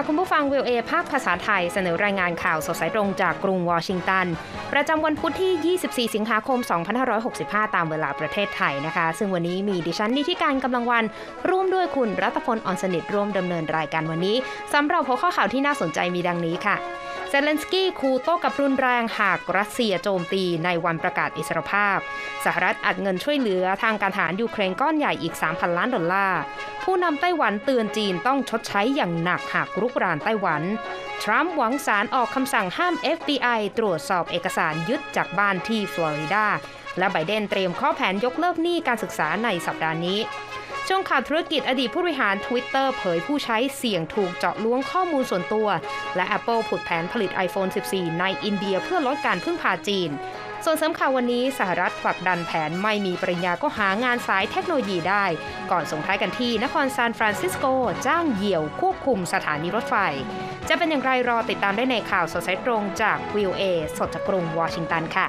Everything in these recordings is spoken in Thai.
ค่ะคุณผู้ฟังวิวเอภาคภาษาไทยเสนอรายงานข่าวสดสายตรงจากกรุงวอชิงตัน ประจำวันพุธที่ 24 สิงหาคม 2565 ตามเวลาประเทศไทยนะคะ ซึ่งวันนี้มีดิฉันนิติการกำลังวัน ร่วมด้วยคุณรัตพลอ่อนสนิทร่วมดำเนินรายการวันนี้สำหรับหัวข้อข่าวที่น่าสนใจมีดังนี้ค่ะ เซเลนสกี้คูโต้กับรุนแรงหากรัสเซียโจมตีในวันประกาศอิสรภาพ สหรัฐอัดเงินช่วยเหลือทางการทหารยูเครนก้อนใหญ่อีก 3,000 ล้านดอลลาร์ ผู้นำไต้หวันเตือนจีนต้องชดใช้อย่างหนักหากรุกรานไต้หวัน ทรัมป์หวังสารออกคำสั่งห้าม FBI ตรวจสอบเอกสารยึดจากบ้านที่ฟลอริดา และไบเดนเตรียมข้อแผนยกเลิกหนี้การศึกษาในสัปดาห์นี้ ช่วงข่าวธุรกิจอดีตผู้บริหาร Twitter เผยผู้ใช้เสี่ยงถูกเจาะล้วงข้อมูลส่วนตัว และ Apple ผุดแผนผลิต iPhone 14 ในอินเดียเพื่อลดการพึ่งพาจีน ส่วนเสริมข่าววันนี้สหรัฐผลักดันแผนไม่มีปริญญาก็หางานสายเทคโนโลยีได้ ก่อนส่งท้ายกันที่นครซานฟรานซิสโก จ้างเหยี่ยวควบคุมสถานีรถไฟ จะเป็นอย่างไรรอติดตามได้ในข่าวสดสายตรงจากวิวเอสดจากกรุงวอชิงตันค่ะ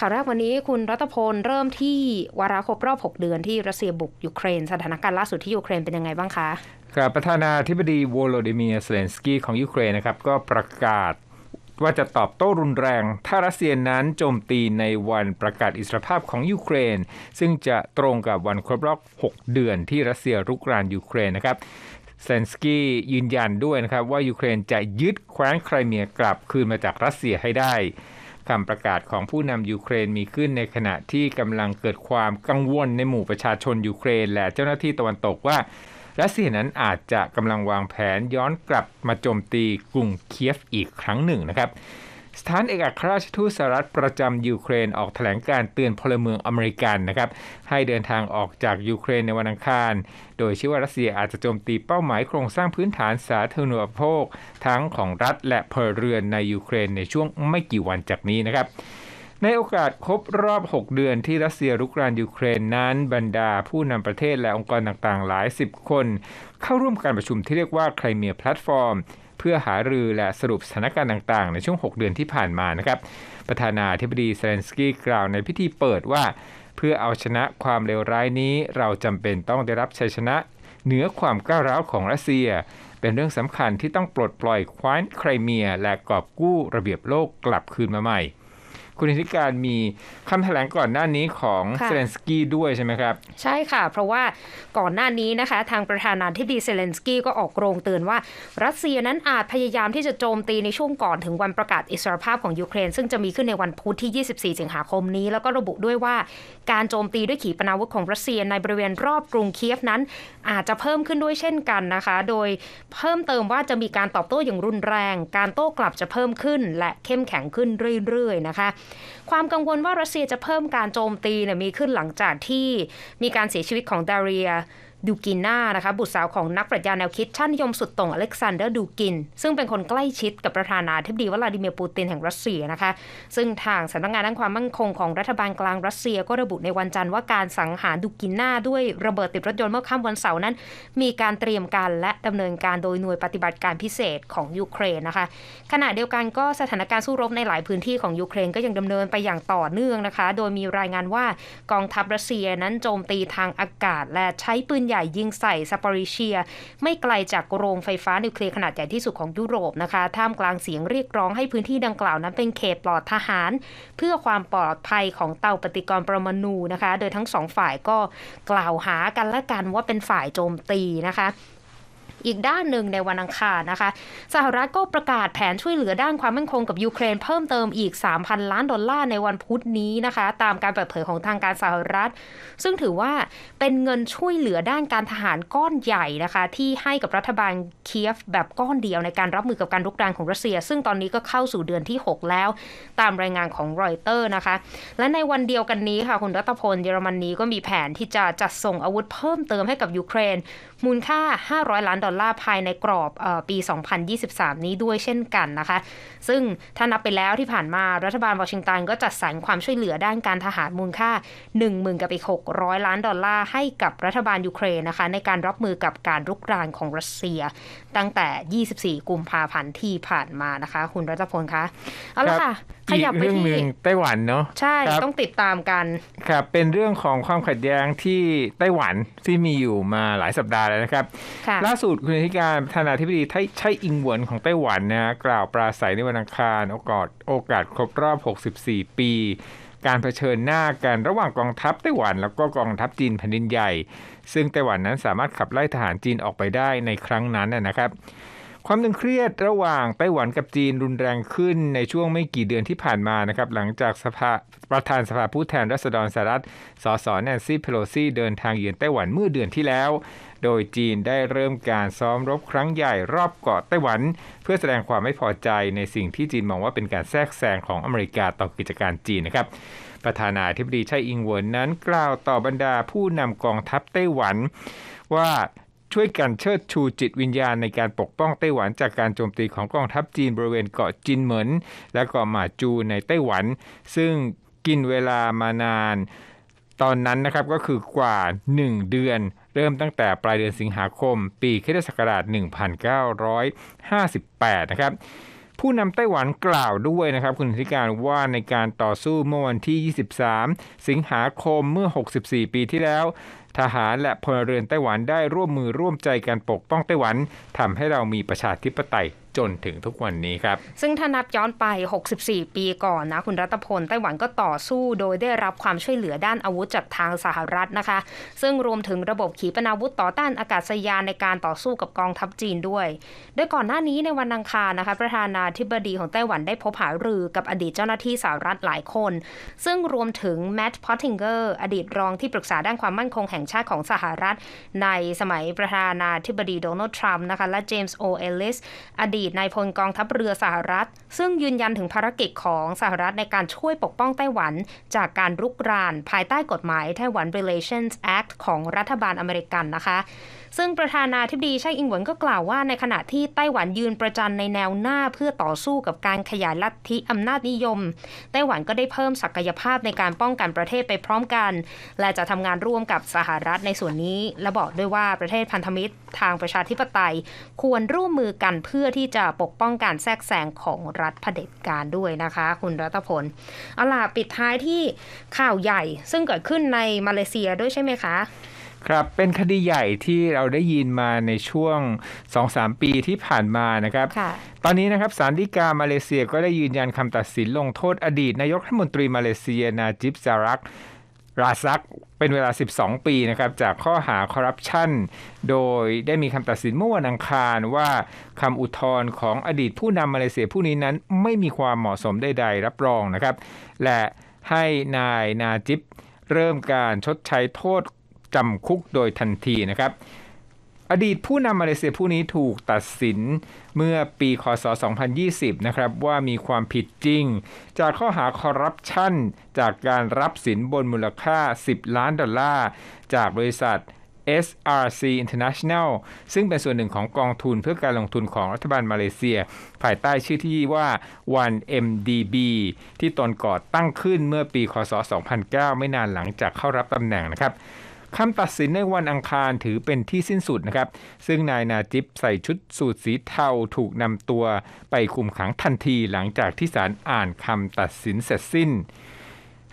ข่าวแรกวันนี้คุณรัตพลเริ่มที่วาระครบรอบ 6 เดือนที่รัสเซียบุกยูเครน สถานการณ์ล่าสุดที่ยูเครนเป็นยังไงบ้างคะครับประธานาธิบดีโวโลดิเมียร์เซเลนสกี้ของยูเครนนะครับก็ประกาศว่าจะตอบโต้รุนแรง ถ้ารัสเซียนั้นโจมตีในวันประกาศอิสรภาพของยูเครน ซึ่งจะตรงกับวันครบรอบ 6 เดือนที่รัสเซียรุกรานยูเครนนะครับเซนสกี้ยืนยันด้วยนะครับว่ายูเครนจะยึดแคว้นไครเมียกลับคืนมาจากรัสเซียให้ได้ คำประกาศของผู้นำยูเครนมีขึ้นในขณะที่กำลังเกิดความกังวลในหมู่ประชาชนยูเครน และเจ้าหน้าที่ตะวันตกว่ารัสเซียนั้นอาจจะกำลังวางแผนย้อนกลับมาโจมตีกรุงเคียฟอีกครั้งหนึ่งนะครับ สถานเอกอัครราชทูตสหรัฐประจำยูเครนออกแถลงการเตือนพลเมืองอเมริกันนะครับให้เดินทางออกจากยูเครนในวันอังคาร โดยเชื่อว่ารัสเซียอาจจะโจมตีเป้าหมายโครงสร้างพื้นฐานสาธารณูปโภค ทั้งของรัฐและพลเรือนในยูเครนในช่วงไม่กี่วันจากนี้นะครับในโอกาสครบรอบ 6 เดือนที่รัสเซียรุกรานยูเครนนั้นบรรดาผู้นำประเทศและองค์กรต่างๆ หลายสิบคน เข้าร่วมการประชุมที่เรียกว่าไครเมียแพลตฟอร์ม เพื่อหารือและสรุปสถานการณ์ต่างๆ ในช่วง 6 เดือนที่ผ่านมานะครับประธานาธิบดีเซเลนสกี้กล่าวในพิธีเปิดว่า เพื่อเอาชนะความเลวร้ายนี้ เราจำเป็นต้องได้รับชัยชนะเหนือความก้าวร้าวของรัสเซีย เป็นเรื่องสำคัญที่ต้องปลดปล่อยคว้านไครเมีย และกอบกู้ระเบียบโลกกลับคืนมาใหม่ คุณธิการมีคำแถลงก่อนหน้านี้ของค่ะเซเลนสกี้ด้วยใช่ไหมครับ ใช่ค่ะ เพราะว่าก่อนหน้านี้นะคะ ทางประธานาธิบดีเซเลนสกี้ก็ออกโรงเตือนว่า รัสเซียนั้นอาจพยายามที่จะโจมตีในช่วงก่อนถึงวันประกาศอิสรภาพของยูเครน ซึ่งจะมีขึ้นในวันพุธที่ 24 สิงหาคมนี้ แล้วก็ระบุด้วยว่าการโจมตีด้วยขีปนาวุธของรัสเซียในบริเวณรอบกรุงเคียฟนั้น อาจจะเพิ่มขึ้นด้วยเช่นกันนะคะ โดยเพิ่มเติมว่าจะมีการตอบโต้อย่างรุนแรง การโต้กลับจะเพิ่มขึ้น และเข้มแข็งขึ้นเรื่อยๆนะคะความกังวลว่ารัสเซียจะเพิ่มการโจมตีเนี่ยมีขึ้นหลังจากที่มีการเสียชีวิตของดาเรีย ดูกิน่านะคะ บุตรสาวของนักปรัชญาแนวคิดชาตินิยมสุดโต่งอเล็กซานเดอร์ดูกิน ซึ่งเป็นคนใกล้ชิดกับประธานาธิบดีวลาดิเมียร์ปูตินแห่งรัสเซียนะคะ ซึ่งทางสำนักงานด้านความมั่นคงของรัฐบาลกลางรัสเซียก็ระบุในวันจันทร์ว่าการสังหารดูกิน่าด้วยระเบิดติดรถยนต์เมื่อค่ำวันเสาร์นั้น มีการเตรียมการและดำเนินการโดยหน่วยปฏิบัติการพิเศษของยูเครนนะคะ ขณะเดียวกันก็สถานการณ์สู้รบในหลายพื้นที่ของยูเครนก็ยังดำเนินไปอย่างต่อเนื่องนะคะ โดยมีรายงานว่ากองทัพรัสเซียนั้นโจมตีทางอากาศและใช้ปืนใหญ่ยิงใส่ซาปอริเชีย ไม่ไกลจากโรงไฟฟ้านิวเคลียร์ขนาดใหญ่ที่สุดของยุโรปนะคะ ท่ามกลางเสียงเรียกร้องให้พื้นที่ดังกล่าวนั้นเป็นเขตปลอดทหาร เพื่อความปลอดภัยของเตาปฏิกรณ์ปรมาณูนะคะ โดยทั้งสองฝ่ายก็กล่าวหากันและกันว่าเป็นฝ่ายโจมตีนะคะ อีกด้านหนึ่งในวันอังคารนะคะ สหรัฐก็ประกาศแผนช่วยเหลือด้านความมั่นคงกับยูเครนเพิ่มเติมอีก 3,000 ล้านดอลลาร์ในวันพุธนี้นะคะ ตามการเปิดเผยของทางการสหรัฐ ซึ่งถือว่าเป็นเงินช่วยเหลือด้านการทหารก้อนใหญ่นะคะ ที่ให้กับรัฐบาลเคียฟแบบก้อนเดียวในการรับมือกับการรุกรานของรัสเซีย ซึ่งตอนนี้ก็เข้าสู่เดือนที่ 6 แล้ว ตามรายงานของรอยเตอร์นะคะ และในวันเดียวกันนี้ค่ะคุณรัตพลเยอรมนีก็มีแผนที่จะจัดส่งอาวุธเพิ่มเติมให้กับยูเครนมูลค่า 500 ล้านดอลอลลาร์ภายในกรอบเออปี 2023 นี้ด้วยเช่นกันนะคะ ซึ่งถ้านับไปแล้วที่ผ่านมารัฐบาลวอชิงตันก็จัดสรรความช่วยเหลือด้านการทหารมูลค่า 10,000กับอีก600 ล้านดอลลาร์ให้กับรัฐบาลยูเครนนะคะ ในการรับมือกับการรุกรานของรัสเซีย ตั้งแต่ 24 กุมภาพันธ์ที่ผ่านมานะคะ คุณรัตพลคะเอาละค่ะขอีกยับไปเรื่องหที่นึ่งไต้หวันเนาะใช่ครับต้องติดตามกันครับเป็นเรื่องของความขัดแย้งที่ไต้หวันที่มีอยู่มาหลายสัปดาห์แล้วนะครับค่ะล่าสุดคุณธิการธานาธิบดีไทใช่อิงหวนของไต้หวันนะกล่าวปราศัยในวันอังคารโอกาสโอกาสครบรอบ 64 ปี การเผชิญหน้ากันระหว่างกองทัพไต้หวัน แล้วก็กองทัพจีนแผ่นดินใหญ่ ซึ่งไต้หวันนั้นสามารถขับไล่ทหารจีนออกไปได้ในครั้งนั้นนะครับ ความตึงเครียดระหว่างไต้หวันกับจีนรุนแรงขึ้นในช่วงไม่กี่เดือนที่ผ่านมานะครับหลังจากสภาประธานสภาผู้แทนราษฎรสหรัฐสสแนนซี่เพโลซีเดินทางเยือนไต้หวันเมื่อเดือนที่แล้ว โดยจีนได้เริ่มการซ้อมรบครั้งใหญ่รอบเกาะไต้หวัน เพื่อแสดงความไม่พอใจในสิ่งที่จีนมองว่าเป็นการแทรกแซงของอเมริกาต่อกิจการจีนนะครับประธานาธิบดีไช่อิงเหวินนั้นกล่าวต่อบรรดาผู้นำกองทัพไต้หวันว่า ช่วยกันเชิดชูจิตวิญญาณในการปกป้องไต้หวันจากการโจมตีของกองทัพจีนบริเวณเกาะจินเหมินและเกาะหมาจูในไต้หวัน ซึ่งกินเวลามานาน ตอนนั้นนะครับก็คือกว่า 1 เดือน เริ่มตั้งแต่ปลายเดือนสิงหาคม ปีคศ1958 นะครับผู้นำไต้หวันกล่าวด้วยนะครับ คุณธิการว่าในการต่อสู้เมื่อวันที่ 23 สิงหาคมเมื่อ 64 ปีที่แล้ว ทหารและพลเรือนไต้หวันได้ร่วมมือร่วมใจกันปกป้องไต้หวันทำให้เรามีประชาธิปไตย จนถึงทุกวันนี้ครับ ซึ่งถ้านับย้อนไป 64 ปีก่อนนะคุณรัตพลไต้หวันก็ต่อสู้โดยได้รับความช่วยเหลือด้านอาวุธจากทางสหรัฐนะคะ ซึ่งรวมถึงระบบขีปนาวุธต่อต้านอากาศยานในการต่อสู้กับกองทัพจีนด้วย โดยก่อนหน้านี้ในวันอังคารนะคะ ประธานาธิบดีของไต้หวันได้พบหารือกับอดีตเจ้าหน้าที่สหรัฐหลายคน ซึ่งรวมถึงแมตต์พอตติงเกอร์อดีตรองที่ปรึกษาด้านความมั่นคงแห่งชาติของสหรัฐ ในสมัยประธานาธิบดีโดนัลด์ทรัมป์นะคะและเจมส์โอเอลลิสอดีตนายพลกองทัพเรือสหรัฐ ซึ่งยืนยันถึงภารกิจของสหรัฐในการช่วยปกป้องไต้หวัน จากการรุกรานภายใต้กฎหมายไต้หวัน Relations Act ของรัฐบาลอเมริกันนะคะซึ่งประธานาธิบดีไช่อิงหวนก็กล่าวว่าในขณะที่ไต้หวันยืนประจันในแนวหน้าเพื่อต่อสู้กับการขยายลัทธิอำนาจนิยม ไต้หวันก็ได้เพิ่มศักยภาพในการป้องกันประเทศไปพร้อมกัน และจะทำงานร่วมกับสหรัฐในส่วนนี้ และบอกด้วยว่าประเทศพันธมิตรทางประชาธิปไตย ควรร่วมมือกันเพื่อที่จะปกป้องการแทรกแซงของรัฐเผด็จการด้วยนะคะ คุณรัตพลเอาล่ะปิดท้ายที่ข่าวใหญ่ ซึ่งเกิดขึ้นในมาเลเซียด้วยใช่ไหมคะ ครับเป็นคดีใหญ่ที่เราได้ยินมาในช่วง 2-3 ปีที่ผ่านมานะครับค่ะตอนนี้นะครับศาลฎีกามาเลเซียก็ได้ยืนยันคำตัดสินลงโทษอดีตนายกรัฐมนตรีมาเลเซียนาจิบซารักราซักเป็นเวลา 12 ปีนะครับ จากข้อหาคอร์รัปชัน โดยได้มีคำตัดสินเมื่อวันอังคารว่าคำอุทธรณ์ของอดีตผู้นำมาเลเซียผู้นี้นั้นไม่มีความเหมาะสมใดๆรับรองนะครับ และให้นายนาจิบเริ่มการชดใช้โทษ จำคุกโดยทันทีนะครับ อดีตผู้นำมาเลเซียผู้นี้ถูกตัดสินเมื่อปีคศ 2020 นะครับว่ามีความผิดจริง จากข้อหาคอร์รัปชันจากการรับสินบนมูลค่า 10 ล้านดอลลาร์ จากบริษัท SRC International ซึ่งเป็นส่วนหนึ่งของกองทุนเพื่อการลงทุนของรัฐบาลมาเลเซีย ภายใต้ชื่อที่ว่า 1MDB ที่ตนก่อตั้งขึ้นเมื่อปีคศ 2009 ไม่นานหลังจากเข้ารับตำแหน่งนะครับ คำตัดสินในวันอังคารถือเป็นที่สิ้นสุดนะครับ ซึ่งนายนาจิบใส่ชุดสูทสีเทาถูกนำตัวไปคุมขังทันทีหลังจากที่ศาลอ่านคำตัดสินเสร็จสิ้น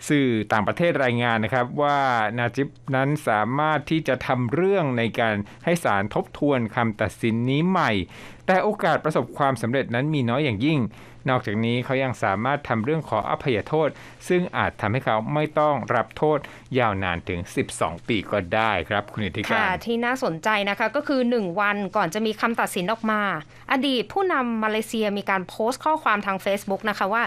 สื่อต่างประเทศรายงานนะครับว่านาจิบนั้นสามารถที่จะทำเรื่องในการให้ศาลทบทวนคำตัดสินนี้ใหม่ แต่โอกาสประสบความสำเร็จนั้นมีน้อยอย่างยิ่ง นอกจากนี้เขายังสามารถทำเรื่องขออภัยโทษ ซึ่งอาจทำให้เขาไม่ต้องรับโทษยาวนานถึง 12 ปีก็ได้ครับคุณอิทธิกาค่ะรที่น่าสนใจนะคะก็คือ 1 วันก่อนจะมีคำตัดสินออกมา อดีตผู้นำมาเลเซียมีการโพสต์ข้อความทาง Facebook นะคะว่า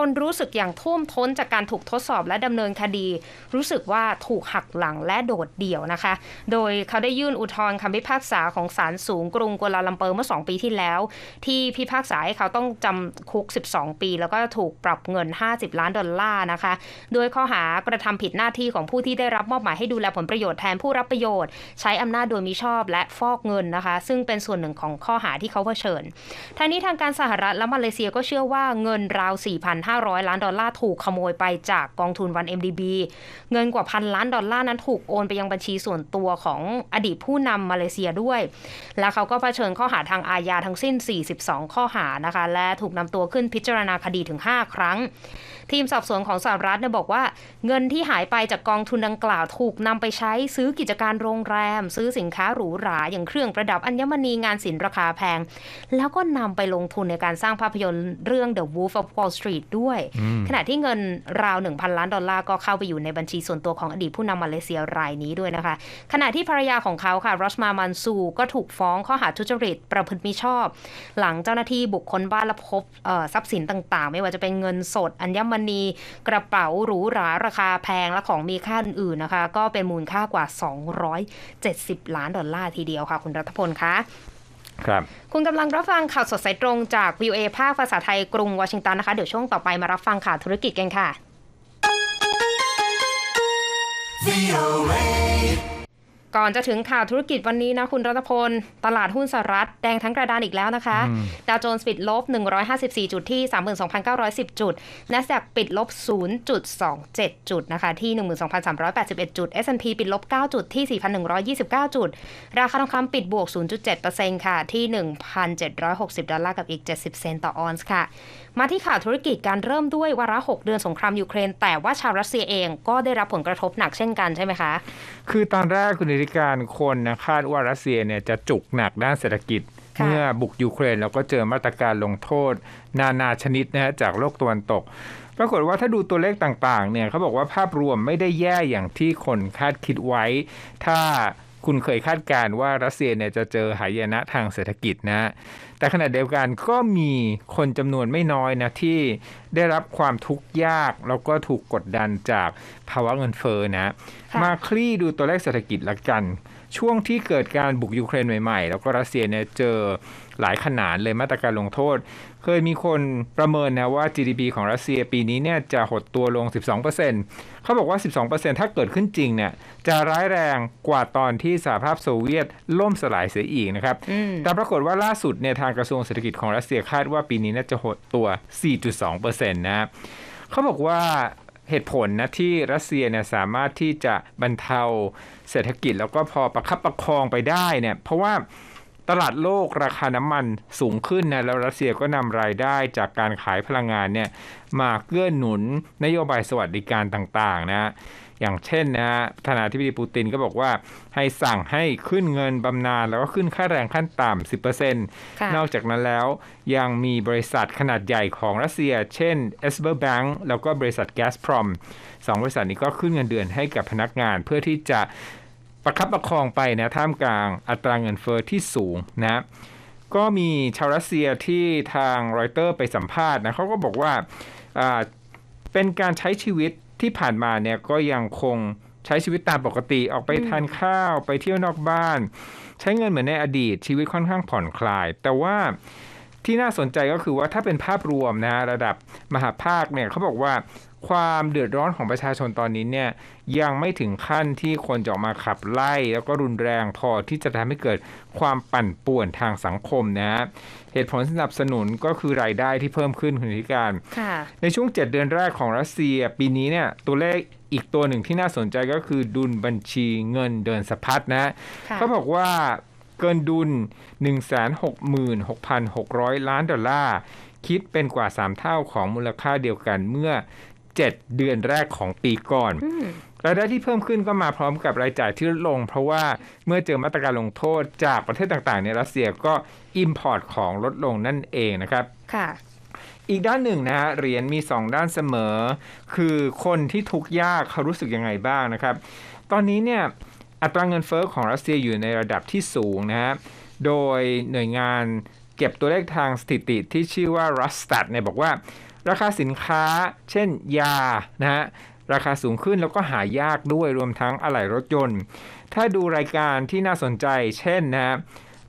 ตนรู้สึกอย่างท่วมท้นจากการถูกทดสอบและดำเนินคดี รู้สึกว่าถูกหักหลังและโดดเดี่ยวนะคะ โดยเขาได้ยื่นอุทธรณ์คำพิพากษาของศาลสูงกรุงกัวลาลัมเปอร์เมื่อ 2 ปีปีที่แล้ว ที่พิพากษาให้เขาต้องจำคุกุก 12 ปี แล้วก็ถูกปรับเงิน 50 ล้านดอลลาร์นะคะโดยข้อหากระทำผิดหน้าที่ของผู้ที่ได้รับมอบหมายให้ดูแลผลประโยชน์แทนผู้รับประโยชน์ ใช้อำนาจโดยมิชอบและฟอกเงินนะคะ ซึ่งเป็นส่วนหนึ่งของข้อหาที่เขาเผชิญทางนี้ทางการสหรัฐและมาเลเซียก็เชื่อว่าเงินราว 4,500 ล้านดอลลาร์ถูกขโมยไปจากกองทุนวัน MDB เงินกว่าพันล้านดอลลาร์นั้นถูกโอนไปยังบัญชีส่วนตัวของอดีตผู้นำมาเลเซียด้วย และเขาก็เผชิญข้อหาทางอาญาทั้งสิ้น 42 ข้อหานะคะ และถูกนำตัวขึ้นพิจารณาคดีถึง 5 ครั้ง ทีมสอบสวนของสหรัฐเนี่ยบอกว่า เงินที่หายไปจากกองทุนดังกล่าวถูกนำไปใช้ซื้อกิจการโรงแรม ซื้อสินค้าหรูหรา อย่างเครื่องประดับอัญมณีงานศิลป์ราคาแพง แล้วก็นำไปลงทุนในการสร้างภาพยนตร์เรื่อง The Wolf of Wall Street ด้วย ขณะที่เงินราว 1,000 ล้านดอลลาร์ก็เข้าไปอยู่ในบัญชีส่วนตัวของอดีตผู้นำมาเลเซียรายนี้ด้วยนะคะ ขณะที่ภรรยาของเขาค่ะรอชมามันซูก็ถูกฟ้องข้อหาทุจริตประพฤติมิชอบ หลังเจ้าหน้าที่บุคคลบ้านและพบเอ่อทรัพย์สินต่างๆ ไม่ว่าจะเป็นเงินสด อัญมณีกระเป๋าหรูหราราคาแพงและของมีค่าอื่นๆนะคะ ก็เป็นมูลค่ากว่า 270 ล้านดอลลาร์ทีเดียวค่ะ คุณรัฐพลคะครับคุณกำลังรับฟังข่าวสดสายตรงจาก VOA ภาคภาษาไทยกรุงวอชิงตันนะคะ เดี๋ยวช่วงต่อไปมารับฟังข่าวธุรกิจกันค่ะ ก่อนจะถึงข่าวธุรกิจวันนี้นะคุณรัตพล ตลาดหุ้นสหรัฐแดงทั้งกระดานอีกแล้วนะคะ ดาวโจนส์ปิดลบ 154 จุดที่ 32,910 จุด NASDAQ ปิดลบ 0.27 จุดนะคะ ที่ 12,381 จุด S&P ปิดลบ 9 จุดที่ 4,129 จุด ราคาทองคำปิดบวก 0.7%ค่ะ ที่ 1,760 ดอลลาร์กับอีก 70 เซนต์ต่อออนซ์ค่ะ มาที่ข่าวธุรกิจการเริ่มด้วยวาระ6เดือนสงครามยูเครน แต่ว่าชาวรัสเซียเองก็ได้รับผลกระทบหนักเช่นกันใช่ไหมคะ คือตอนแรกคุณนิติการคนนะคาดว่ารัสเซียเนี่ยจะจุกหนักด้านเศรษฐกิจค่ะเมื่อบุกยูเครนแล้วก็เจอมาตรการลงโทษ นานาชนิดนะฮะจากโลกตะวันตก ปรากฏว่าถ้าดูตัวเลขต่างๆเนี่ยเขาบอกว่าภาพรวมไม่ได้แย่อย่างที่คนคาดคิดไว้ ถ้า คุณเคยคาดการณ์ว่ารัสเซียเนี่ยจะเจอหายนะทางเศรษฐกิจนะ แต่ขณะเดียวกันก็มีคนจำนวนไม่น้อยนะที่ได้รับความทุกข์ยาก แล้วก็ถูกกดดันจากภาวะเงินเฟ้อนะค่ะมาคลี่ดูตัวเลขเศรษฐกิจละกัน ช่วงที่เกิดการบุกยูเครนใหม่ๆ แล้วก็รัสเซียเนี่ยเจอหลายขนาดเลยมาตรการลงโทษ เคยมีคนประเมินนะว่า GDP ของรัสเซียปีนี้เนี่ยจะหดตัวลง 12%เขาบอกว่า 12%ถ้าเกิดขึ้นจริงเนี่ยจะร้ายแรงกว่าตอนที่สหภาพโซเวียตล่มสลายเสียอีกนะครับอืมแต่ปรากฏว่าล่าสุดเนี่ยทางกระทรวงเศรษฐกิจของรัสเซียคาดว่าปีนี้น่าจะหดตัว 4.2%นะครับเขาบอกว่าเหตุผลนะที่รัสเซียเนี่ยสามารถที่จะบรรเทาเศรษฐกิจแล้วก็พอประคับประคองไปได้เนี่ยเพราะว่า ตลาดโลกราคาน้ำมันสูงขึ้นนะแล้วรัสเซียก็นำรายได้จากการขายพลังงานเนี่ยมาเกื้อหนุนนโยบายสวัสดิการต่างๆนะอย่างเช่นนะฮะประธานาธิบดีปูตินก็บอกว่าให้สั่งให้ขึ้นเงินบำนาญแล้วก็ขึ้นค่าแรงขั้นต่ำ 10%ค่ะนอกจากนั้นแล้วยังมีบริษัทขนาดใหญ่ของรัสเซีย เช่น e s b e r Bank แล้วก็บริษัท Gazprom สองบริษัทนี้ก็ขึ้นเงินเดือนให้กับพนักงานเพื่อที่จะ ประคับประคองไปนะท่ามกลางอัตราเงินเฟอ้อที่สูงนะก็มีชาวรัสเซียที่ทางรอยเตอร์ไปสัมภาษณ์นะเขาก็บอกว่าเป็นการใช้ชีวิตที่ผ่านมาเนี่ยก็ยังคงใช้ชีวิตตามปกติออกไปทานข้าวไปเที่ยวนอกบ้าน ใช้เงินเหมือนในอดีตชีวิตค่อนข้างผ่อนคลาย แต่ว่าที่น่าสนใจก็คือว่าถ้าเป็นภาพรวมนะระดับมหาภาคเนี่ยเขาบอกว่า ความเดือดร้อนของประชาชนตอนนี้เนี่ยยังไม่ถึงขั้นที่คนจะออกมาขับไล่ แล้วก็รุนแรงพอที่จะทำให้เกิดความปั่นป่วนทางสังคมนะฮะเหตุผลสนับสนุนก็คือรายได้ที่เพิ่มขึ้นคุณธิการค่ะในช่วง 7 เดือนแรกของรัสเซียปีนี้เนี่ยตัวเลขอีกตัวหนึ่งที่น่าสนใจก็คือดุลบัญชีเงินเดินสะพัดนะค่ะเขาบอกว่าเกินดุล 166,600 ล้านดอลลาร์ คิดเป็นกว่า 3 เท่าของมูลค่าเดียวกันเมื่อ 7 เดือนแรกของปีก่อนอืมรายได้ที่เพิ่มขึ้นก็มาพร้อมกับรายจ่ายที่ลดลง เพราะว่าเมื่อเจอมาตรการลงโทษจากประเทศต่างๆในรัสเซียก็อิมพอร์ตของลดลงนั่นเองนะครับค่ะอีกด้านหนึ่งนะฮะเหรียญมี 2 ด้านเสมอ คือคนที่ทุกข์ยากเขารู้สึกยังไงบ้างนะครับ ตอนนี้เนี่ยอัตราเงินเฟอ้อของรัสเซียอยู่ในระดับที่สูงนะฮะโดยหน่วยงานเก็บตัวเลขทางสถิติที่ชื่อว่า r u s t a t เนี่ยบอกว่า ราคาสินค้า เช่น ยานะฮะราคาสูงขึ้นแล้วก็หายากด้วยรวมทั้งอะไหล่รถยนต์ ถ้าดูรายการที่น่าสนใจ เช่นนะฮะ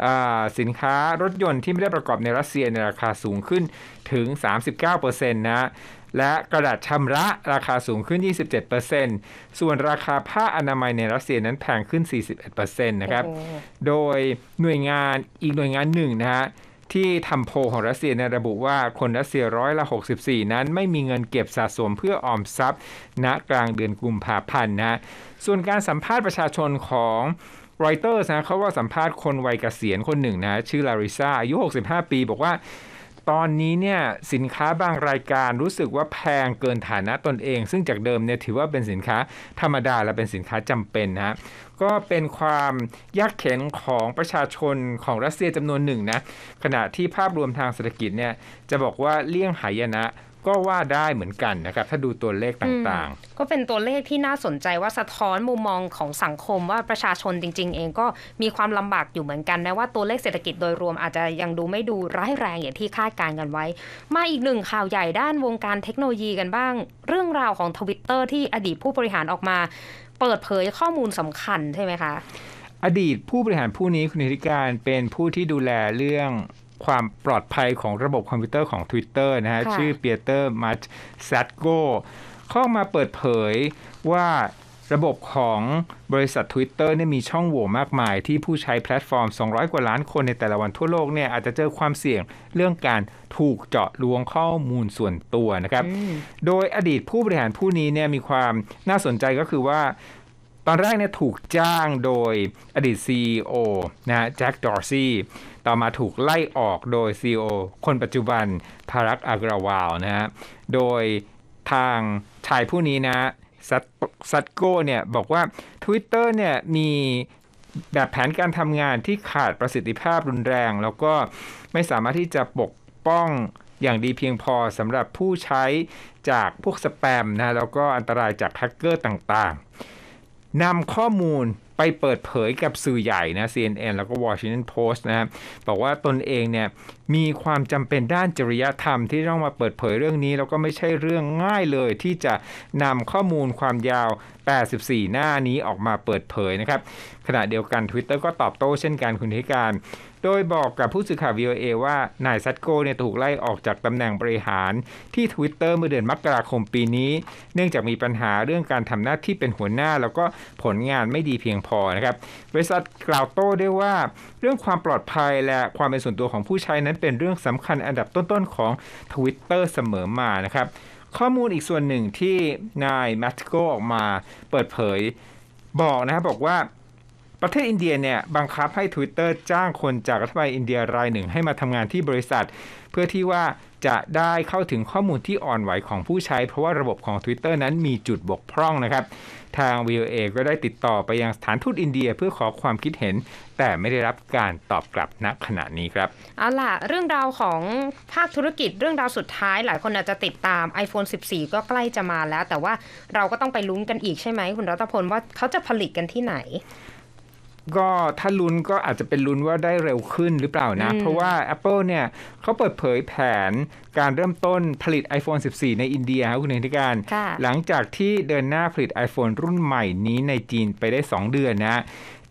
อ่าสินค้ารถยนต์ที่ไม่ได้ประกอบในรัสเซียในราคาสูงขึ้นถึง 39%นะและกระดาษชำระราคาสูงขึ้น 27%ส่วนราคาผ้าอนามัยในรัสเซียนั้นแพงขึ้น 41%นะครับโอ้โหโดยหน่วยงานอีกหน่วยงานหนึ่งนะฮะ ที่ทำโพลของรัสเซียในระบุว่าคนรัสเซียร้อยละ 64 นั้นไม่มีเงินเก็บสะสมเพื่อออมทรัพย์ ณกลางเดือนกุมภาพันธ์นะฮะส่วนการสัมภาษณ์ประชาชนของรอยเตอร์นะเขาก็สัมภาษณ์คนวัยเกษียณคนหนึ่งนะชื่อลาริซาอายุ 65 ปี บอกว่า ตอนนี้เนี่ยสินค้าบางรายการรู้สึกว่าแพงเกินฐานะตนเอง ซึ่งจากเดิมเนี่ยถือว่าเป็นสินค้าธรรมดาและเป็นสินค้าจำเป็นนะก็เป็นความยากเข็นของประชาชนของรัสเซียจำนวนหนึ่งนะขณะที่ภาพรวมทางเศรษฐกิจเนี่ยจะบอกว่าเลี่ยงหายนะ ก็ว่าได้เหมือนกันนะครับ ถ้าดูตัวเลขต่างๆ ก็เป็นตัวเลขที่น่าสนใจว่าสะท้อนมุมมองของสังคมว่าประชาชนจริง ๆ เองก็มีความลำบากอยู่เหมือนกันนะว่าตัวเลขเศรษฐกิจโดยรวมอาจจะยังดูไม่ดูร้ายแรงอย่างที่คาดการณ์กันไว้ มาอีกหนึ่งข่าวใหญ่ด้านวงการเทคโนโลยีกันบ้าง เรื่องราวของทวิตเตอร์ที่อดีตผู้บริหารออกมา เปิดเผยข้อมูลสำคัญใช่ไหมคะ อดีตผู้บริหารผู้นี้คุณนิติการเป็นผู้ที่ดูแลเรื่อง ความปลอดภัยของระบบคอมพิวเตอร์ของ Twitter นะฮะค่ะชื่อเปียเตอร์มัชซัตโกเข้ามาเปิดเผยว่าระบบของบริษัท Twitter เนี่ยมีช่องโหว่มากมาย ที่ผู้ใช้แพลตฟอร์ม 200 กว่าล้านคนในแต่ละวันทั่วโลกเนี่ยอาจจะเจอความเสี่ยงเรื่องการถูกเจาะลวงข้อมูลส่วนตัวนะครับ โดยอดีตผู้บริหารผู้นี้เนี่ยมีความน่าสนใจก็คือว่า ตอนแรกเนี่ยถูกจ้างโดยอดีต CEO นะฮะแจ็คดอร์ซี่ต่อมาถูกไล่ออกโดย CEO คนปัจจุบันพารักอากราวาลนะฮะโดยทางชายผู้นี้นะซัตโกเนี่ยบอกว่า Twitter เนี่ยมีแบบแผนการทำงานที่ขาดประสิทธิภาพรุนแรง แล้วก็ไม่สามารถที่จะปกป้องอย่างดีเพียงพอสำหรับผู้ใช้จากพวกสแปมนะแล้วก็อันตรายจากแฮกเกอร์ต่างๆ นำข้อมูลไปเปิดเผยกับสื่อใหญ่นะ CNN แล้วก็ Washington Post นะครับบอกว่าตนเองเนี่ยมีความจำเป็นด้านจริยธรรมที่ต้องมาเปิดเผยเรื่องนี้ แล้วก็ไม่ใช่เรื่องง่ายเลยที่จะนำข้อมูลความยาว 84 หน้านี้ออกมาเปิดเผยนะครับ ขณะเดียวกัน Twitter ก็ตอบโต้เช่นกันคุณธิการ โดยบอกกับผู้สื่อข่าว VOA ว่านายซัตโกเนี่ยถูกไล่ออกจากตำแหน่งบริหารที่ Twitter เมื่อเดือนมกราคมปีนี้ เนื่องจากมีปัญหาเรื่องการทำหน้าที่เป็นหัวหน้า แล้วก็ผลงานไม่ดีเพียงพอนะครับบริษัทกล่าวโต้ด้วยว่า เรื่องความปลอดภัยและความเป็นส่วนตัวของผู้ใช้นั้นเป็นเรื่องสำคัญอันดับต้นๆของ Twitter เสมอมานะครับข้อมูลอีกส่วนหนึ่งที่นายแมทโกออกมาเปิดเผยบอกนะครับบอกว่า ประเทศอินเดียเนี่ยบังคับให้ Twitter จ้างคนจากรัฐบาลอินเดียรายหนึ่งให้มาทำงานที่บริษัท เพื่อที่ว่าจะได้เข้าถึงข้อมูลที่อ่อนไหวของผู้ใช้ เพราะว่าระบบของ Twitter นั้นมีจุดบกพร่องนะครับ ทาง VOA ก็ได้ติดต่อไปยังสถานทูตอินเดียเพื่อขอความคิดเห็น แต่ไม่ได้รับการตอบกลับณขณะนี้ครับ เอาล่ะ เรื่องราวของภาคธุรกิจเรื่องราวสุดท้ายหลายคนอาจจะติดตาม iPhone 14 ก็ใกล้จะมาแล้ว แต่ว่าเราก็ต้องไปลุ้นกันอีกใช่ไหมคุณรัตพลว่าเขาจะผลิตกันที่ไหน ก็ถ้าลุ้นก็อาจจะเป็นลุ้นว่าได้เร็วขึ้นหรือเปล่านะอืมเพราะว่า Apple เนี่ยเขาเปิดเผยแผนการเริ่มต้นผลิต iPhone 14 ในอินเดียครับคุณเอกธิการค่ะหลังจากที่เดินหน้าผลิต iPhone รุ่นใหม่นี้ในจีนไปได้ 2 เดือนนะ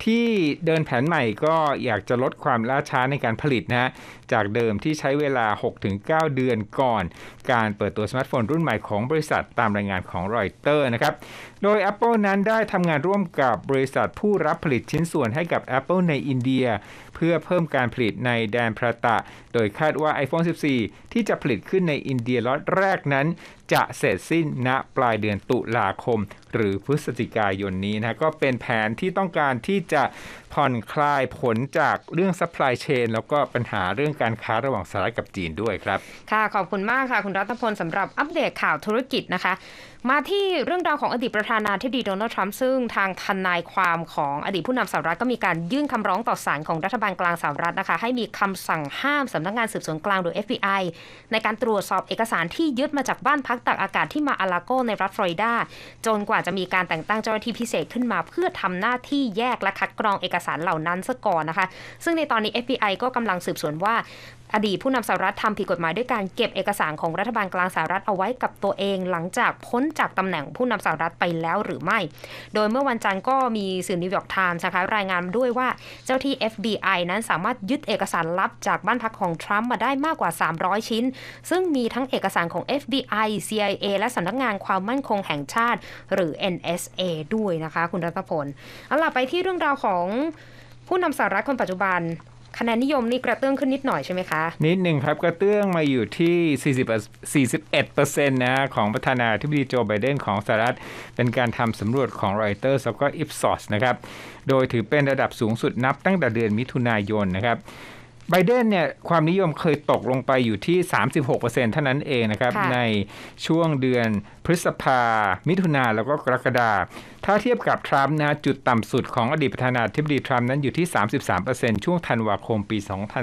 ที่เดินแผนใหม่ก็อยากจะลดความล่าช้าในการผลิตนะจากเดิมที่ใช้เวลา 6-9 เดือนก่อน การเปิดตัวสมาร์ทโฟนรุ่นใหม่ของบริษัทตามรายงานของรอยเตอร์นะครับ โดย Apple นั้นได้ทำงานร่วมกับบริษัทผู้รับผลิตชิ้นส่วนให้กับ Apple ในอินเดีย เพื่อเพิ่มการผลิตในแดนพระตะ โดยคาดว่า iPhone 14 ที่จะผลิตขึ้นในอินเดียล็อตแรกนั้น จะเสร็จสิ้นณปลายเดือนตุลาคม หรือพฤศจิกายนนี้นะก็เป็นแผนที่ต้องการที่จะผ่อนคลายผลจากเรื่อง supply chain แล้วก็ปัญหาเรื่องการค้าระหว่างสหรัฐกับจีนด้วยครับ ค่ะ ขอบคุณมากค่ะ คุณรัตพลสำหรับอัปเดตข่าวธุรกิจนะคะ มาที่เรื่องราวของอดีตประธานาธิบดีโดนัลด์ทรัมป์ซึ่งทางทนายความของอดีตผู้นำสหรัฐก็มีการยื่นคำร้องต่อศาลของรัฐบาลกลางสหรัฐนะคะ ให้มีคำสั่งห้ามสำนักงานสืบสวนกลางโดย FBI ในการตรวจสอบเอกสารที่ยึดมาจากบ้านพักตากอากาศที่มาอาลาโกในรัฐฟลอริดา จนกว่าจะมีการแต่งตั้งเจ้าหน้าที่พิเศษขึ้นมาเพื่อทำหน้าที่แยกและคัดกรองเอกสารเหล่านั้นซะก่อนนะคะ ซึ่งในตอนนี้ FBI ก็กำลังสืบสวนว่า อดีตผู้นำสหรัฐทำผิดกฎหมายด้วยการเก็บเอกสารของรัฐบาลกลางสหรัฐเอาไว้กับตัวเองหลังจากพ้นจากตำแหน่งผู้นำสหรัฐไปแล้วหรือไม่ โดยเมื่อวันจันทร์ก็มีสื่อนิวยอร์กไทม์นะคะรายงานด้วยว่าเจ้าที่ FBI นั้นสามารถยึดเอกสารลับจากบ้านพักของทรัมป์มาได้มากกว่า 300 ชิ้น ซึ่งมีทั้งเอกสารของ FBI CIA และสำนักงานความมั่นคงแห่งชาติ หรือ NSA ด้วยนะคะ คุณรัตพลเอาล่ะไปที่เรื่องราวของผู้นำสหรัฐคนปัจจุบัน คะแนนนิยมนี่กระเตื้องขึ้นนิดหน่อยใช่ไหมคะ นิดหนึ่งครับกระเตื้องมาอยู่ที่ 40 41%นะฮะของประธานาธิบดีโจไบเดนของสหรัฐ เป็นการทำสำรวจของรอยเตอร์แล้วก็อิฟซอสนะครับ โดยถือเป็นระดับสูงสุดนับตั้งแต่เดือนมิถุนายนนะครับ ไบเดนเนี่ยความนิยมเคยตกลงไปอยู่ที่ 36%เท่านั้นเองนะครับค่ะในช่วงเดือนพฤษภา มิถุนาแล้วก็กรกฎาถ้าเทียบกับทรัมป์นะจุดต่ำสุดของอดีตประธานาธิบดีทรัมป์นั้นอยู่ที่ 33%ช่วงธันวาคมปี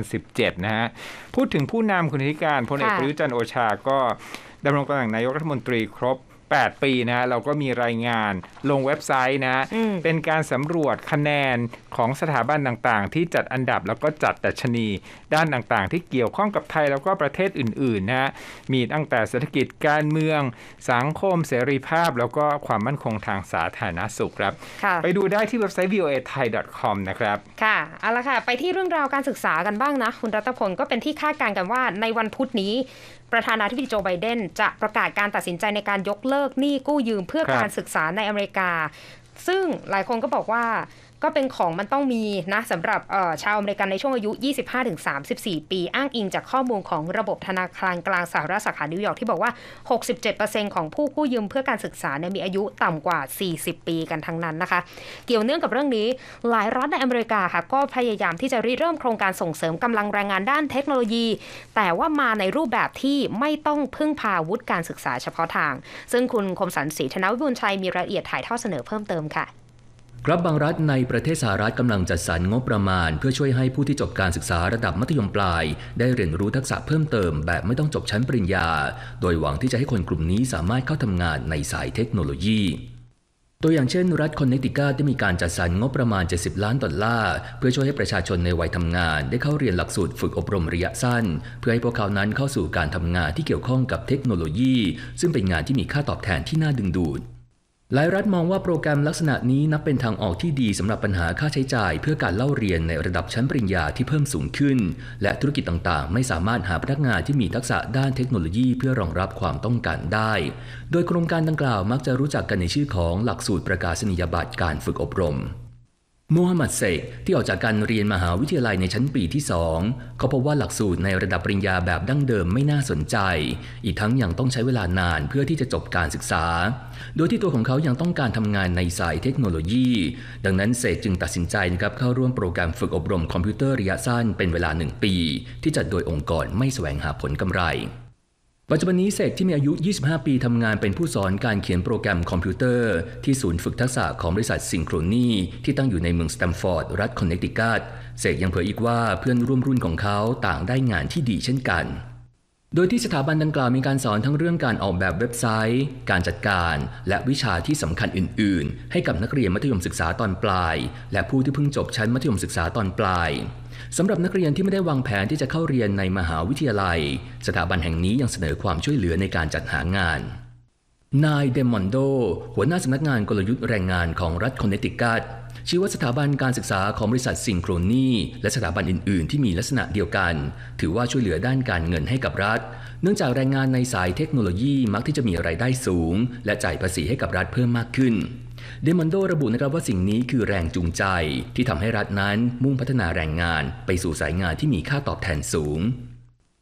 2017 นะฮะ พูดถึงผู้นำคุณธิการพลเอกค่ะประยุทธ์จันทร์โอชาก็ดำรงตำแหน่งนายกรัฐมนตรีครบ 8 ปีนะฮะเราก็มีรายงานลงเว็บไซต์นะฮะอืมเป็นการสำรวจคะแนนของสถาบันต่างๆ ที่จัดอันดับแล้วก็จัดดัชนี ด้านต่างๆ ที่เกี่ยวข้องกับไทยแล้วก็ประเทศอื่นๆนะฮะมีตั้งแต่เศรษฐกิจการเมือง สังคมเสรีภาพ แล้วก็ความมั่นคงทางสาธารณสุขครับค่ะไปดูได้ที่เว็บไซต์ voa thai com นะครับค่ะเอาละค่ะ ไปที่เรื่องราวการศึกษากันบ้างนะ คุณรัตพลก็เป็นที่คาดการณ์กันว่าในวันพุธนี้ ประธานาธิบดีโจไบเดนจะประกาศการตัดสินใจในการยกเลิกหนี้กู้ยืมเพื่อครับการศึกษาในอเมริกา ซึ่งหลายคนก็บอกว่า ก็เป็นของมันต้องมีนะสำหรับชาวอเมริกันในช่วงอายุ 25-34 ปี อ้างอิงจากข้อมูลของระบบธนาคารกลางสหรัฐสาขานิวยอร์กที่บอกว่า 67%ของผู้กู้ยืมเพื่อการศึกษาเนี่ยมีอายุต่ำกว่า 40 ปีกันทั้งนั้นนะคะ เกี่ยวเนื่องกับเรื่องนี้หลายรัฐในอเมริกาค่ะ ก็พยายามที่จะริเริ่มโครงการส่งเสริมกำลังแรงงานด้านเทคโนโลยี แต่ว่ามาในรูปแบบที่ไม่ต้องพึ่งพาวุฒิการศึกษาเฉพาะทาง ซึ่งคุณคมสันต์ศรีธนวิบูลชัยมีรายละเอียดถ่ายทอดเสนอเพิ่มเติมค่ะ รับบางรัฐในประเทศสหรัฐกำลังจัดสรรงบประมาณ เพื่อช่วยให้ผู้ที่จบการศึกษาระดับมัธยมปลาย ได้เรียนรู้ทักษะเพิ่มเติมแบบไม่ต้องจบชั้นปริญญา โดยหวังที่จะให้คนกลุ่มนี้สามารถเข้าทำงานในสายเทคโนโลยีตัวอย่างเช่น รัฐคอนเนติคัตได้มีการจัดสรรงบประมาณ 70 ล้านดอลลาร์ เพื่อช่วยให้ประชาชนในวัยทำงาน ได้เข้าเรียนหลักสูตรฝึกอบรมระยะสั้น เพื่อให้พวกเขานั้นเข้าสู่การทำงานที่เกี่ยวข้องกับเทคโนโลยี ซึ่งเป็นงานที่มีค่าตอบแทนที่น่าดึงดูด หลายรัฐมองว่าโปรแกรมลักษณะนี้นับเป็นทางออกที่ดีสำหรับปัญหาค่าใช้จ่าย เพื่อการเล่าเรียนในระดับชั้นปริญญาที่เพิ่มสูงขึ้น และธุรกิจต่างๆ ไม่สามารถหาพนักงานที่มีทักษะด้านเทคโนโลยีเพื่อรองรับความต้องการได้ โดยโครงการดังกล่าวมักจะรู้จักกันในชื่อของหลักสูตรประกาศนียบัตรการฝึกอบรม มูฮัมหมัดเซกที่ออกจากการเรียนมหาวิทยาลัยในชั้นปีที่ 2 เขาพบว่าหลักสูตรในระดับปริญญาแบบดั้งเดิมไม่น่าสนใจ อีกทั้งยังต้องใช้เวลานานเพื่อที่จะจบการศึกษา โดยที่ตัวของเขายังต้องการทำงานในสายเทคโนโลยี ดังนั้นเซกจึงตัดสินใจนะครับเข้าร่วมโปรแกรมฝึกอบรมคอมพิวเตอร์ระยะสั้นเป็นเวลา 1 ปี ที่จัดโดยองค์กรไม่แสวงหาผลกำไร ปัจจุบันนี้เสกที่มีอายุ 25 ปีทำงานเป็นผู้สอนการเขียนโปรแกรมคอมพิวเตอร์ ที่ศูนย์ฝึกทักษะของบริษัทซิงโครนีที่ตั้งอยู่ในเมืองสแตมฟอร์ด รัฐคอนเนตติคัตเสกยังเผยอีกว่าเพื่อนร่วมรุ่นของเขาต่างได้งานที่ดีเช่นกัน โดยที่สถาบันดังกล่าวมีการสอนทั้งเรื่องการออกแบบเว็บไซต์ การจัดการ และวิชาที่สำคัญอื่น ๆ ให้กับนักเรียนมัธยมศึกษาตอนปลาย และผู้ที่เพิ่งจบชั้นมัธยมศึกษาตอนปลาย สำหรับนักเรียนที่ไม่ได้วางแผนที่จะเข้าเรียนในมหาวิทยาลัย สถาบันแห่งนี้ยังเสนอความช่วยเหลือในการจัดหางาน นายเดมอนโด หัวหน้าสำนักงานกลยุทธ์แรงงานของรัฐคอนเนตทิคัตชี้ว่าสถาบันการศึกษาของบริษัทซิงโครนีและสถาบันอื่น ๆ ที่มีลักษณะเดียวกัน ถือว่าช่วยเหลือด้านการเงินให้กับรัฐ เนื่องจากแรงงานในสายเทคโนโลยีมักที่จะมีรายได้สูง และจ่ายภาษีให้กับรัฐเพิ่มมากขึ้นเดมอนโดระบุนะครับว่าสิ่งนี้คือแรงจูงใจ ที่ทำให้รัฐนั้นมุ่งพัฒนาแรงงาน ไปสู่สายงานที่มีค่าตอบแทนสูง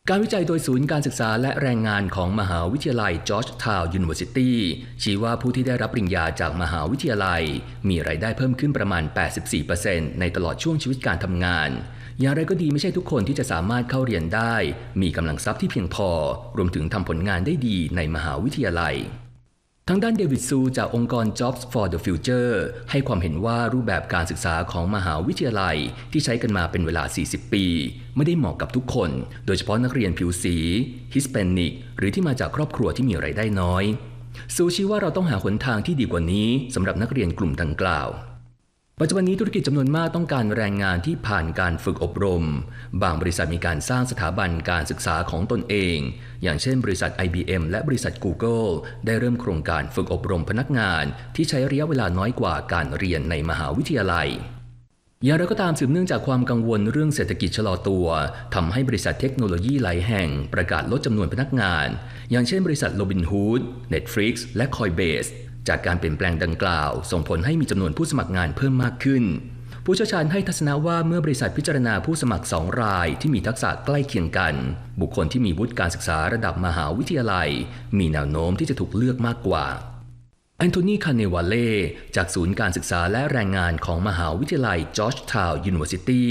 การวิจัยโดยศูนย์การศึกษาและแรงงานของมหาวิทยาลัยจอร์จทาวน์ยูนิเวอร์ซิตี้ชี้ว่าผู้ที่ได้รับปริญญาจากมหาวิทยาลัย มีรายได้เพิ่มขึ้นประมาณ 84%ในตลอดช่วงชีวิตการทำงาน อย่างไรก็ดีไม่ใช่ทุกคนที่จะสามารถเข้าเรียนได้ มีกำลังทรัพย์ที่เพียงพอ รวมถึงทำผลงานได้ดีในมหาวิทยาลัยทางด้านเดวิดซูจากองค์กร Jobs for the Future ให้ความเห็นว่ารูปแบบการศึกษาของมหาวิทยาลัยที่ใช้กันมาเป็นเวลา 40 ปี ไม่ได้เหมาะกับทุกคน โดยเฉพาะนักเรียนผิวสีฮิสแปนิก หรือที่มาจากครอบครัวที่มีไรายได้น้อย ซูชี้ว่าเราต้องหาหนทางที่ดีกว่านี้สำหรับนักเรียนกลุ่มดังกล่าว ปัจจุบันนี้ธุรกิจจำนวนมากต้องการแรงงานที่ผ่านการฝึกอบรม บางบริษัทมีการสร้างสถาบันการศึกษาของตนเอง อย่างเช่นบริษัท IBM และบริษัท Google ได้เริ่มโครงการฝึกอบรมพนักงานที่ใช้ระยะเวลาน้อยกว่าการเรียนในมหาวิทยาลัยอย่างไรก็ตามสืบเนื่องจากความกังวลเรื่องเศรษฐกิจชะลอตัวทำให้บริษัทเทคโนโลยีหลายแห่งประกาศลดจำนวนพนักงาน อย่างเช่นบริษัท Robinhood Netflix และ Coinbase จากการเปลี่ยนแปลงดังกล่าว ส่งผลให้มีจำนวนผู้สมัครงานเพิ่มมากขึ้น ผู้เชี่ยวชาญให้ทัศนะว่าเมื่อบริษัทพิจารณาผู้สมัครสองรายที่มีทักษะใกล้เคียงกัน บุคคลที่มีวุฒิการศึกษาระดับมหาวิทยาลัย มีแนวโน้มที่จะถูกเลือกมากกว่า แอนโทนีคาเนวาเล่ จากศูนย์การศึกษาและแรงงานของมหาวิทยาลัยจอร์จทาวน์ยูนิเวอร์ซิตี้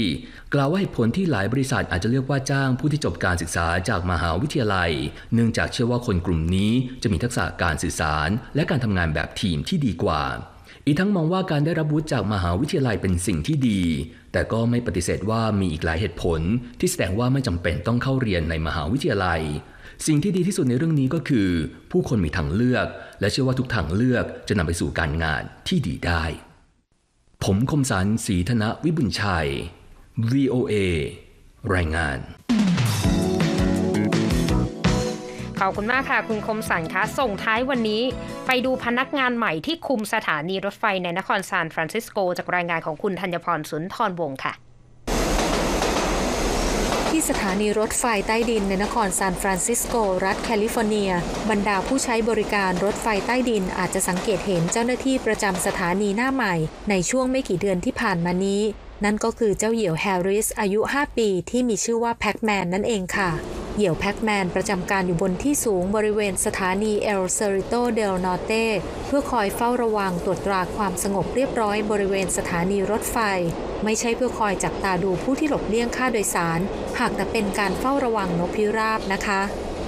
กล่าวว่าเหตุผลที่หลายบริษัทอาจจะเลือกว่าจ้างผู้ที่จบการศึกษาจากมหาวิทยาลัย เนื่องจากเชื่อว่าคนกลุ่มนี้จะมีทักษะการสื่อสาร และการทำงานแบบทีมที่ดีกว่า อีกทั้งมองว่าการได้รับวุฒิจากมหาวิทยาลัยเป็นสิ่งที่ดี แต่ก็ไม่ปฏิเสธว่ามีอีกหลายเหตุผล ที่แสดงว่าไม่จำเป็นต้องเข้าเรียนในมหาวิทยาลัย สิ่งที่ดีที่สุดในเรื่องนี้ก็คือ ผู้คนมีทางเลือก และเชื่อว่าทุกทางเลือกจะนำไปสู่การงานที่ดีได้ ผมคมสันศรีธนวิบุญชัย VOA รายงาน ขอบคุณมากค่ะ คุณคมสันคะส่งท้ายวันนี้ ไปดูพนักงานใหม่ที่คุมสถานีรถไฟในนครซานฟรานซิสโก จากรายงานของคุณธัญพรสุนทรวงศ์ค่ะที่สถานีรถไฟใต้ดินในนครซานฟรานซิสโก รัฐแคลิฟอร์เนีย บรรดาผู้ใช้บริการรถไฟใต้ดินอาจจะสังเกตเห็นเจ้าหน้าที่ประจำสถานีหน้าใหม่ ในช่วงไม่กี่เดือนที่ผ่านมานี้ นั่นก็คือเจ้าเหยี่ยวแฮร์ริสอายุ 5 ปีที่มีชื่อว่าแพ็กแมนนั่นเองค่ะ เหยี่ยวแพ็กแมนประจำการอยู่บนที่สูงบริเวณสถานีเอลเซริโตเดลนอเตเพื่อคอยเฝ้าระวังตรวจตราความสงบเรียบร้อยบริเวณสถานีรถไฟ ไม่ใช่เพื่อคอยจับตาดูผู้ที่หลบเลี่ยงค่าโดยสาร หากแต่เป็นการเฝ้าระวังนกพิราบนะคะ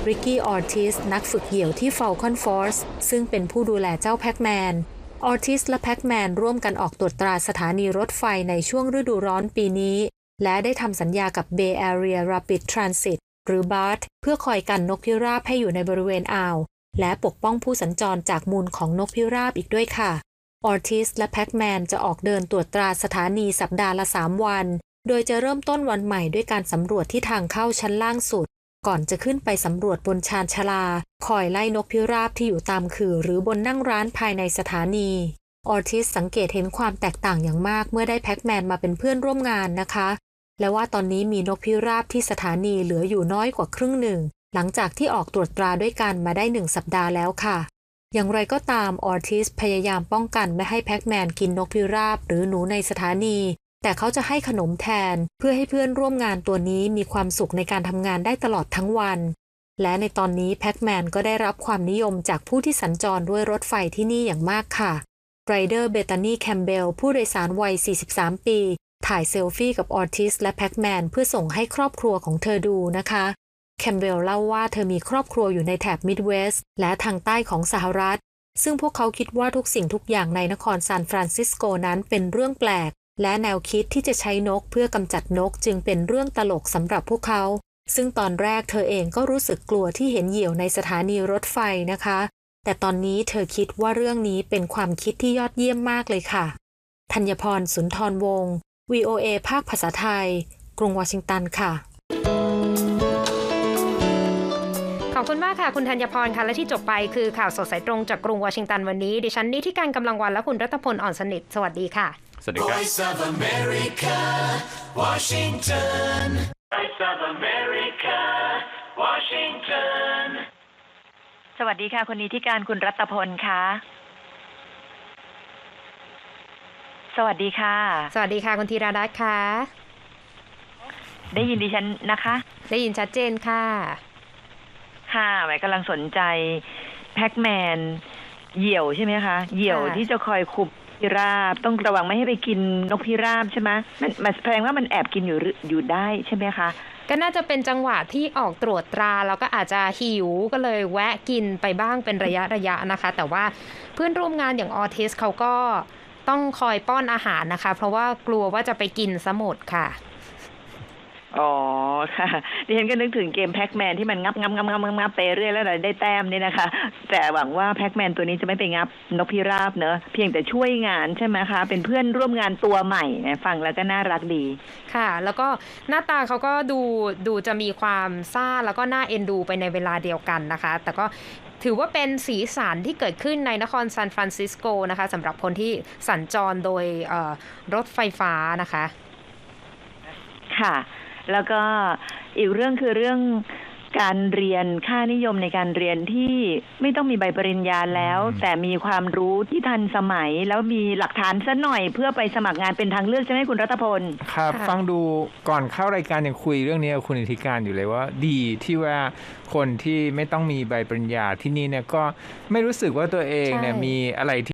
ริกกี้ออร์ติสนักฝึกเหยี่ยวที่ Falcon Force ซึ่งเป็นผู้ดูแลเจ้าแพ็กแมน ออร์ติสและแพ็กแมนร่วมกันออกตรวจตราสถานีรถไฟในช่วงฤดูร้อนปีนี้ และได้ทำสัญญากับ Bay Area Rapid Transit หรือ BART เพื่อคอยกันนกพิราบให้อยู่ในบริเวณอ่าว และปกป้องผู้สัญจรจากมูลของนกพิราบอีกด้วยค่ะ ออร์ติสและแพ็กแมนจะออกเดินตรวจตราสถานีสัปดาห์ละ 3 วัน โดยจะเริ่มต้นวันใหม่ด้วยการสำรวจที่ทางเข้าชั้นล่างสุด ก่อนจะขึ้นไปสำรวจบนชานชาลา คอยไล่นกพิราบที่อยู่ตามขื่อหรือบนนั่งร้านภายในสถานีออร์ติสสังเกตเห็นความแตกต่างอย่างมากเมื่อได้แพ็กแมนมาเป็นเพื่อนร่วมงานนะคะ และว่าตอนนี้มีนกพิราบที่สถานีเหลืออยู่น้อยกว่าครึ่งหนึ่ง หลังจากที่ออกตรวจตราด้วยกันมาได้หนึ่งสัปดาห์แล้วค่ะ อย่างไรก็ตามออร์ติสพยายามป้องกันไม่ให้แพ็กแมนกินนกพิราบหรือหนูในสถานี แต่เขาจะให้ขนมแทนเพื่อให้เพื่อนร่วมงานตัวนี้มีความสุขในการทำงานได้ตลอดทั้งวัน และในตอนนี้แพ็กแมนก็ได้รับความนิยมจากผู้ที่สัญจรด้วยรถไฟที่นี่อย่างมากค่ะไรเดอร์เบตานีแคมเบลผู้โดยสารวัย 43 ปี ถ่ายเซลฟี่กับออร์ติสและแพ็กแมนเพื่อส่งให้ครอบครัวของเธอดูนะคะแคมเบลเล่าว่าเธอมีครอบครัวอยู่ในแถบมิดเวสต์และทางใต้ของสหรัฐ ซึ่งพวกเขาคิดว่าทุกสิ่งทุกอย่างในนครซานฟรานซิสโกนั้นเป็นเรื่องแปลก และแนวคิดที่จะใช้นกเพื่อกำจัดนกจึงเป็นเรื่องตลกสำหรับพวกเขา ซึ่งตอนแรกเธอเองก็รู้สึกกลัวที่เห็นเหยี่ยวในสถานีรถไฟนะคะ แต่ตอนนี้เธอคิดว่าเรื่องนี้เป็นความคิดที่ยอดเยี่ยมมากเลยค่ะ ธัญพรสุนทรวงศ์ VOA ภาคภาษาไทย กรุงวอชิงตันค่ะขอบคุณมากค่ะ คุณธัญพรค่ะและที่จบไปคือข่าวสดสายตรงจากกรุงวอชิงตันวันนี้ ดิฉันนิติการกำลังวันและคุณรัตพลอ่อนสนิท สวัสดีค่ะ สวัสดีครับ Voice of America, Washington. Voice of America, Washington. สวัสดีค่ะคุณนิติการคุณรัตพลค่ะสวัสดีค่ะ สวัสดีค่ะคุณธีรารัตน์ค่ะ ได้ยินดิฉันนะคะ ได้ยินชัดเจนค่ะ ค่ะหมายกำลังสนใจแพ็กแมน เหยี่ยวใช่ไหมคะ เหยี่ยวค่ะที่จะคอยคุม พิราบต้องระวังไม่ให้ไปกินนกพิราบใช่ไหมมันมันแสดงว่ามันแอบกินอยู่อยู่ได้ใช่ไหมคะก็น่าจะเป็นจังหวะที่ออกตรวจตราแล้วก็อาจจะหิวก็เลยแวะกินไปบ้างเป็นระยะระยะนะคะ แต่ว่าเพื่อนร่วมงานอย่างออทิสเขาก็ต้องคอยป้อนอาหารนะคะ เพราะว่ากลัวว่าจะไปกินสมดค่ะ อ๋อค่ะดิฉันก็นึกถึงเกมแพ็กแมนที่มันงับงับงับงับงับงับไปเรื่อยแล้วเรได้แต้มนี่นะคะ แต่หวังว่าแพ็กแมนตัวนี้จะไม่ไปงับนกพิราบเนอะเพียงแต่ช่วยงานใช่ไหมคะ เป็นเพื่อนร่วมงานตัวใหม่ฟังแล้วก็น่ารักดีค่ะ แล้วก็หน้าตาเขาก็ดูดูจะมีความซ่าแล้วก็น่าเอ็นดูไปในเวลาเดียวกันนะคะ แต่ก็ถือว่าเป็นสีสันที่เกิดขึ้นในนครซานฟรานซิสโกนะคะสำหรับคนที่สัญจรโดยรถไฟฟ้านะคะ ค่ะ แล้วก็อีกเรื่องคือเรื่องการเรียนค่านิยมในการเรียนที่ไม่ต้องมีใบปริญญาแล้วอืมแต่มีความรู้ที่ทันสมัย แล้วมีหลักฐานซะหน่อยเพื่อไปสมัครงานเป็นทางเลือกใช่ไหมคุณรัตพล ครับค่ะฟังดูก่อนเข้ารายการยังคุยเรื่องนี้กับคุณอิทธิการอยู่เลยว่า ดีที่ว่าคนที่ไม่ต้องมีใบปริญญาที่นี่เนี่ยก็ไม่รู้สึกว่าตัวเองเนี่ยใช่มีอะไรที่